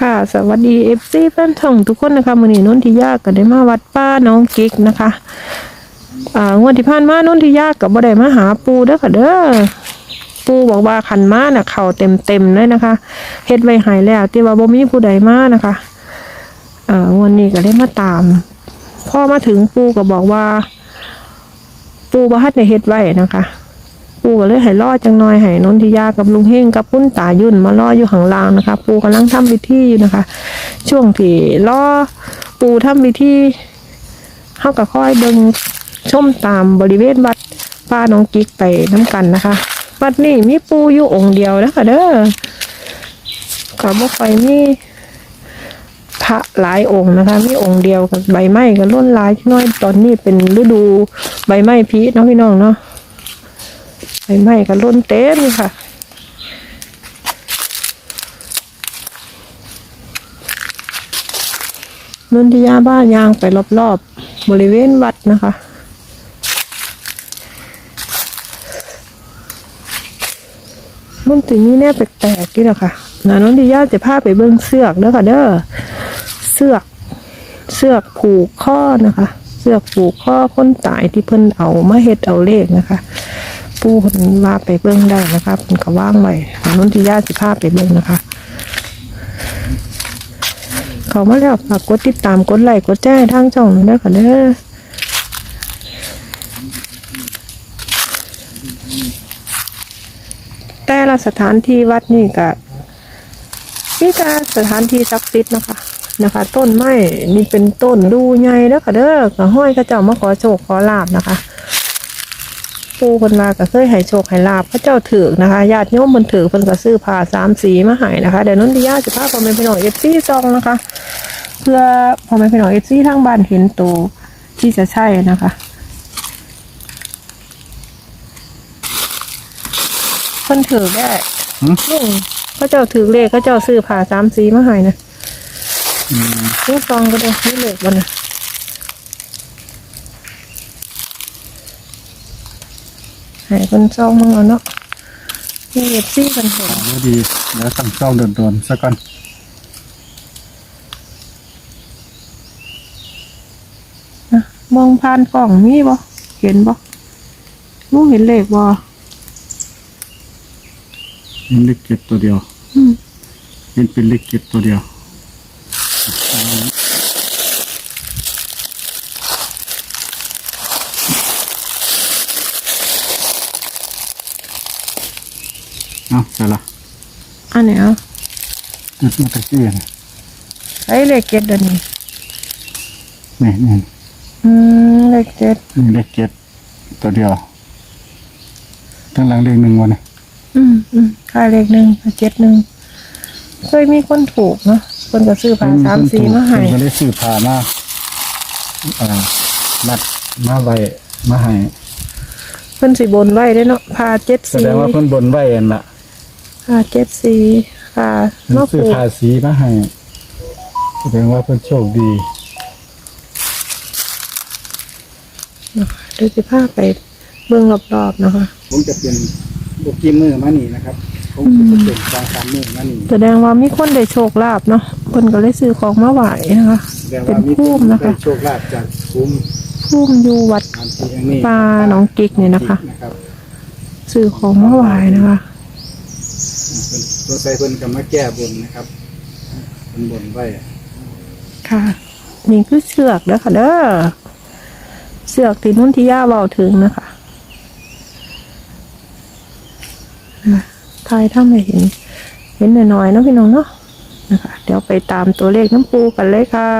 ค่ะสวัสดีเอฟซีแฟนช่องทุกคนนะคะมือนี้นนทิยาก็ได้มาวัดป้าน้องกิ๊กนะคะ อ่างวดที่ผ่านมานนทิยากับบ่ได้มาหาปูเด้อค่ะเด้อปูบอกว่าขันมาน่ะเข่าเต็มเต็มเลยนะคะเฮ็ดไว้หายแล้วที่ว่าบ่มีผู้ใดมานะคะอ่างวดนี้ก็ได้มาตามพ่อมาถึงปูก็บอกว่า ปูบ่ทันได้เฮ็ดไว้นะคะ ปูก็เลยให้รอจังน้อยให้นนทิยากับลุงเฮงกับปุ้นตายุ่นมารออยู่ข้างล่างนะคะ ปูกำลังทำพิธีอยู่นะคะ ช่วงที่รอปูทำพิธีเฮาก็ค่อยเบิ่งชมตามบริเวณวัดป้าน้องกิ๊กไปน้ำกันนะคะวัดนี้มีปูอยู่องค์เดียวนะคะเด้อก็บ่ค่อยมีพระหลายองค์นะคะมีองค์เดียวกับใบไม้ก็ล้นหลายจักหน้อยตอนนี้เป็นฤดูใบไม้ผลิเนาะพี่น้องเนาะ ใบไม้ก็ล้นเต็มค่ะนนทิยาบ้านยางไปรอบๆบริเวณวัดนะคะมันถึงนี่แน่แปลกๆนี่แหละค่ะนะนนทิยาจะพาไปเบิ้งเสือกเด้อค่ะเด้อเสือกเสือกผูกข้อนะคะ เสือกผูกข้อคนตายที่เพิ่นเอามาเฮ็ดเอาเลขนะคะ ปูเพิ่นว่าไปเบิ้งได้นะคะเพิ่นก็ว่างไว้นนทิยาสิพาไปเบิ้งนะคะเขามาแล้วฝากกดติดตามกดไลค์กดแจ้งทางช่องหนอยเด้อค่ะเด้อแต่ละสถานที่วัดนี่ก็นี่จะสถานที่ศักดิ์สิทธิ์นะคะนะคะ ต้นไม้นี่เป็นต้นดูใหญ่เด้อค่ะเด้อก็ห้อยก็เจ้ามาขอโชคขอลาบนะคะ ปูคนมาก็เคยให้โชคให้ลาบพระเจ้าถือนะคะญาติโยมเพิ่นถือเพิ่นก็ซื้อผ้าสามสีมาให้นะคะเดี๋ยวนนทิยาจะพาพ่อแม่พี่น้องเอฟซีซองนะคะ เพื่อพ่อแม่พี่น้องเอฟซีทั้งบ้านเห็นตัวที่จะใช่นะคะเพิ่นถือได้หืมลุงพระเจ้าถือเลขพระเจ้าซื้อผ้าสามสีมาให้นะนี่ซองก็ได้นี่เลขวันนะ ให้เพิ่นซองมึงเอาเนาะนี่เอฟซีเพิ่นเห็นถามว่าดีแล้วสั่งซ่อมโดนๆสักก่อนนะมองผ่านกล่องมีบ่เห็นบ่ลูกเห็นเลขบ่เห็นเลขเจ็ดตัวเดียว อืม เห็นเป็นเลขเจ็ดตัวเดียว เอาใส่ละอันไหนเอาจุดมาตะกี้นี่ไอ้เลขเจ็ดเดี๋ยวนี้นี่นี่อืมเลขเจ็ดนี่เลขเจ็ดตัวเดียวทั้งหลังเลขหนึ่งวันนี่อืมอืมค่าเลขหนึ่งเจ็ดหนึ่งเคยมีคนถูกเนาะคนก็ซื้อผ่าสามสีมาให้เพิ่นก็ได้ซื้อผ้ามาอ่ามัดมาไว้มาให้เพิ่นสิบนไว้ได้เนาะผ่าเจ็ดแสสีดงว่าเพิ่นบนไว้อันละ ผ่าเจ็ดสีผ่าเพิ่นมาซื้อผูกผ้าสีมาให้แสดงว่าเพิ่นโชคดีนะคะเดี๋ยวจะพาไปเบื้องรอบๆนะคะผมจะเป็นบุกกี้มือมานี่นะครับ ผมจะเป็นกองการมือมานี่แสดงว่ามีคนได้โชคลาภเนาะเพิ่นก็เลยซื้อของมาไหวนะคะแสดงเป็นว่ามีภูมินะคะ ได้โชคลาภจากภูมิพุ่มอยู่วัดงานที่อันนี้ปลาหนองกิกเนี่ยนะคะ นะครับ ซื้อของมาไหวนะคะเป็น ตัวใส่เพิ่นก็มาแก้บนนะครับเป็นบนไว้ค่ะ นี่คือเสือกเด้อค่ะเด้อเสือกที่นุ่นที่ย่าเบาถึงนะคะอะทายถ้าไม่เห็น เห็นหน่อยๆเนาะพี่น้องเนาะนะคะ เดี๋ยวไปตามตัวเลขน้ำปูกันเลยค่ะ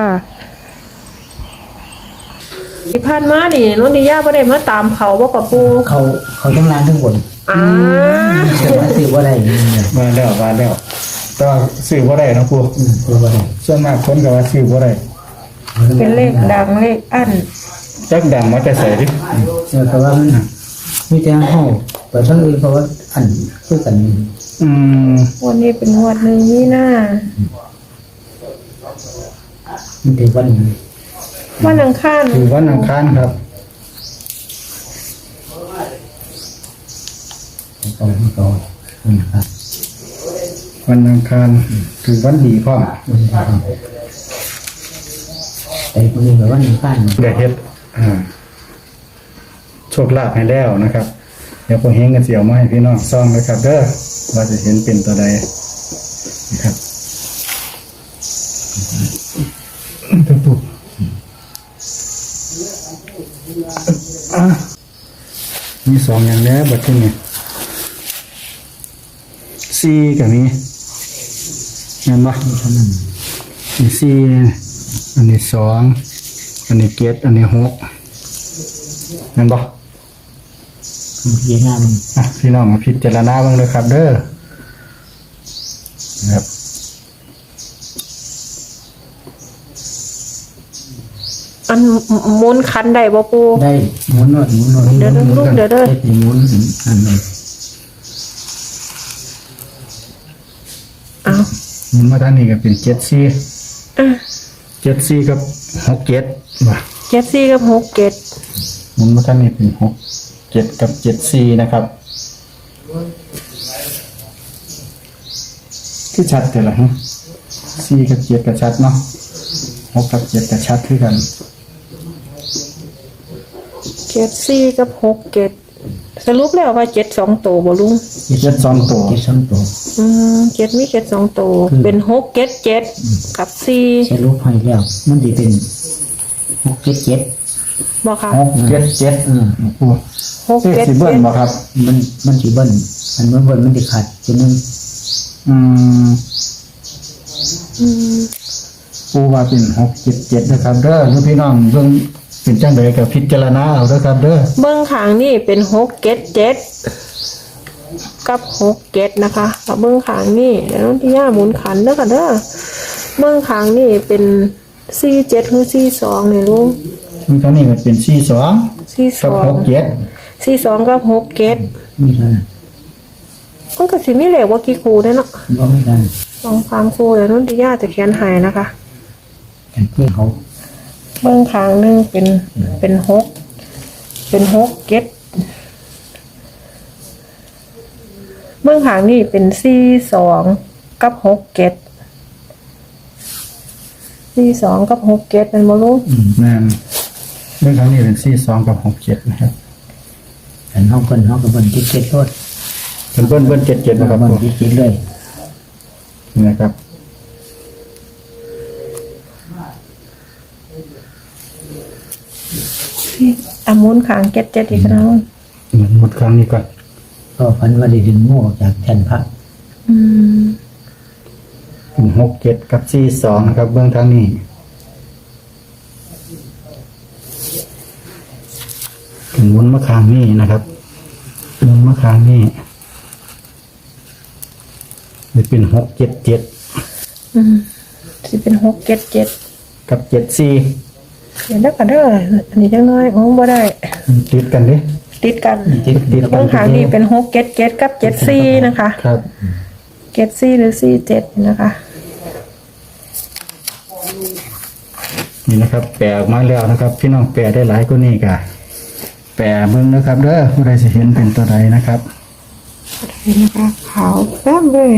ที่ผ่านมานี่นุ่นที่ย่าไ่ได้มาตามเขาบอกกับปูเขาเขาทั้งร้านทั้งบน อ่าแต่ว่าซื้อว่าได้นี่เนี่ยมาแล้วมาแล้วแต่ว่าซื้อบ่ได้นะครูอืมซื้อว่าได้ส่วนมากคนก็ว่าซื้อบ่ได้เป็นเลขดังเลขอั้นจักดังมาแต่ใส่ดิเออเพราะว่ามันมีแต่ห้องแต่ทั้งอื่นเพราะว่าอันคือกันอืมวันนี้เป็นงวดหนึ่งนี่หน้ามันเป็นวันวันอังคารคือวันอังคารครับ ของเขาของเขานะครับวันอังคารถึงวันดีพร้อมแต่คนนี้ก็ว่าหนึ่งพันได้เฮ็ดอ่าโชคลาภให้แล้วนะครับ เดี๋ยวพอเฮงกันเสียวมาให้พี่น้องซ่องนะครับเด้อว่าจะเห็นเป็นตัวใดนะครับตุ๊บตุ๊บอะมีสองอย่างแล้วบัดที่นี่ ซีกับนี้เห็นปะเท่านั้นอันนี้สี่อันนี้สองอันนี้เจ็ดอันนี้หกเห็นปะมันพิจารณามันอะพี่น้องมาพิจารณาบ้างเลยครับ เด้อนะครับอันหมุนคันได้บ่ปูได้หมุนหนวดหมุนหนวดเดี๋ยวเดี๋ยวลูกเดี๋ยวเด้อ ได้หมุนอันนี้ มันมาทางนี้ก็เป็นเจ็ดสี่อะเจ็ดสี่กับหกเจ็ดว่ะเจ็ดสี่กับหกเจ็ดมันมาทางนี้เป็นหกเจ็ดกับเจ็ดสี่นะครับคือชัดแต่ละฮะสี่กับเจ็ดกับชัดเนาะหกกับเจ็ดกับชัดคือกันเจ็ดสี่กับหกเจ็ดสรุปแล้วว่าเจ็ดสองตัวบ่ลุงเจ็ดสองตัว เจ็ดสองตัว อืมเจ็ดมีเจ็ดสองตัวเป็นหกเจ็ดเจ็ดกับสี่ใช้รูปให้แล้ว มันดีเป็นหกเจ็ดเจ็ดบอกค่ะหกเจ็ดเจ็ดอืมโอ้หกเจ็ดเจ็ดสิเบิ้เจ็ลดบ่ครับ มันมันสีเบิ้ลอันมันเบิ้ลมันจะขาดจะนึงอืมอืมปูว่าเป็นหกเจ็ดเจ็ดนะครับเด้อหรือพี่น้องเบิ่งเป็นจังใดกับพิจารณาเอาเด้อครับ เด้อเบื้องขางนี่เป็นหกเจ็ดเจ็ด กับหกเจ็ดนะคะกับเบื้องขางนี่เดี๋ยวน้องที่ย่าหมุนขันเด้อค่ะเด้อเบื้องขางนี่เป็นสี่เจ็ดหรือสี่สองเนี่ยลุงมันก็นี่ก็เป็นสี่สองสี่สกับอหงกเจ็ดสี่สองกับหกเจ็ดมีเท่านั้นมันก็สิมีเหลวว่ากี่ครูได้เนาะบ่ไม่ได้ลองฟังครูเดี๋ยวน้องที่ย่าจะเขียนให้นะคะ แต่เพื่อเขาเบื้องขางหนึงเป็นเป็นหกเป็นหกเจ็ด เบื้องขางนี่เป็นสี่สองกับหกเจ็ดสี่สองกับหกเจ็ดเป็นโมลูกแม่นเรื่องครั้งนี้เป็นสี่สองกับหกเจ็ดนะครับแต่ห้องคนห้องกับเบิ้ลเจ็ดเจ็ดโทษเป็นเบิ้ลเบิ้ลเจ็ดเจ็ดนะครับเบิ้ลปูเจ็ดเจ็ดเลย นี่นะครับอามุนขางเจ็ดเจ็ดอีกแล้วเหมือนหมดครั้งนี้ก่อน ก็พันว่าได้ดึงงูออกจากแท่นพระ อืมเป็นหกเจ็ดกับสี่สองนะครับ เบื้องทางนี้เป็นหมุนมะขามนี่นะครับหมุนมะขามนี่จะเป็นหกเจ็ดเจ็ดอืมสิเป็นหกเจ็ดเจ็ดกับเจ็ดสี่เดี๋ยวได้กันเด้ออันนี้จังน้อยโอ้บ่ได้ ติดกันดิ ติดกันติดติดกัเบื้องขางนี่เป็นหกเจ็ดเจ็ดกับเจ็ดสี่นะคะครับเจ็ดสี่หรือสี่เจ็ดนะคะ นี่นะครับแปลออกมาแล้วนะครับ พี่น้องแปลได้หลายกว่านี้กะแปลเบิ่งนะครับเด้อผู้ใดจะเห็นเป็นตัวใดนะครับเห็นนะคะขาวแป๊บเลย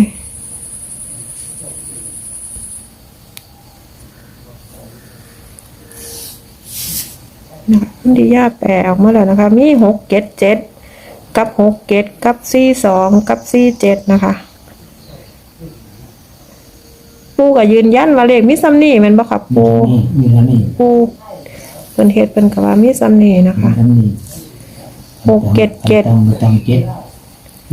คะคุณดิยาแปลออกมาแล้วนะคะ มีหกเจ็ดเจ็ดกับหกเจ็ดกับสี่สองกับสี่เจ็ดนะคะปูก็ยืนยันว่าเลขมีซัมนี่แมันบ่ครับปูนี่มีเท่านี้ปูเป็นเหตุเป็นกว่ามีซัมนี่นะมีคะเท่านี้หกเจ็ดเจ็ด ต้องต้องเจ็ด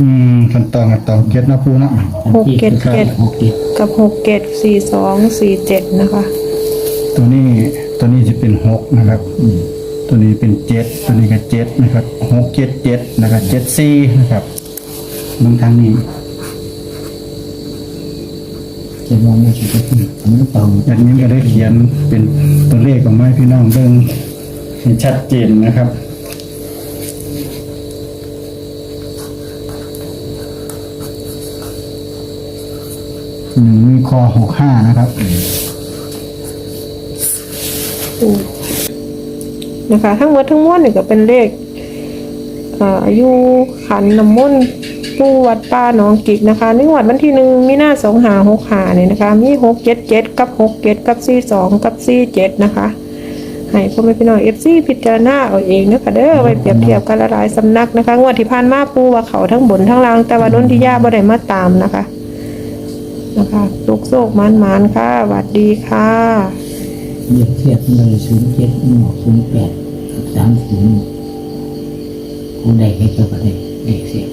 อืมขั้นตอนขั้นตอนเก็ตนะปูเนาะหกเจ็ดเจ็ด หกเจ็ดกับหกเจ็ดสี่สองสี่เจ็ดนะคะ ตัวนี้ตัวนี้จะเป็นหกนะครับอืม ตัวนี้เป็นเจ็ดตัวนี้ก็เจ็ดนะครับหกเจ็ดเจ็ดนะครับเจ็ดสี่นะครับบางทางนี้จะมองไม่ถูกอันนี้ต้องแอดมินก็ได้เขียนเป็นตัวเลขออกมาให้พี่น้องเบิ่งให้ชัดเจนนะครับหนึ่งมีคอหกห้านะครับ นะคะ ทั้งหมดทั้งมวลนี่ก็เป็นเลขอายุขันน้ำมนต์ปูวัดป้าหนองกิกนะคะในงวดวันที่หนึ่งมีหน้าสองหาหกหาเนี่ยนะคะ มีหกเจ็ดเจ็ดกับหกเจ็ดกับสี่สองกับสี่เจ็ดนะคะให้พ่อแม่พี่น้องเอฟซีพิจารณาเอาเองนะคะเด้อไว้เปรียบเทียบกันละหลายสำนักนะคะงวดที่ผ่านมาปูว่าเขาทั้งบนทั้งล่างแต่ว่านนทิยาบ่ได้มาตามนะคะนะคะลูกโซกมันมันค่ะสวัสดีค่ะเรียกเทียบเลยศูนย์เจ็ดหนึ่งศูนย์แปด สามศูนย์คงได้แค่เจ้าก็ได้เลขเสีย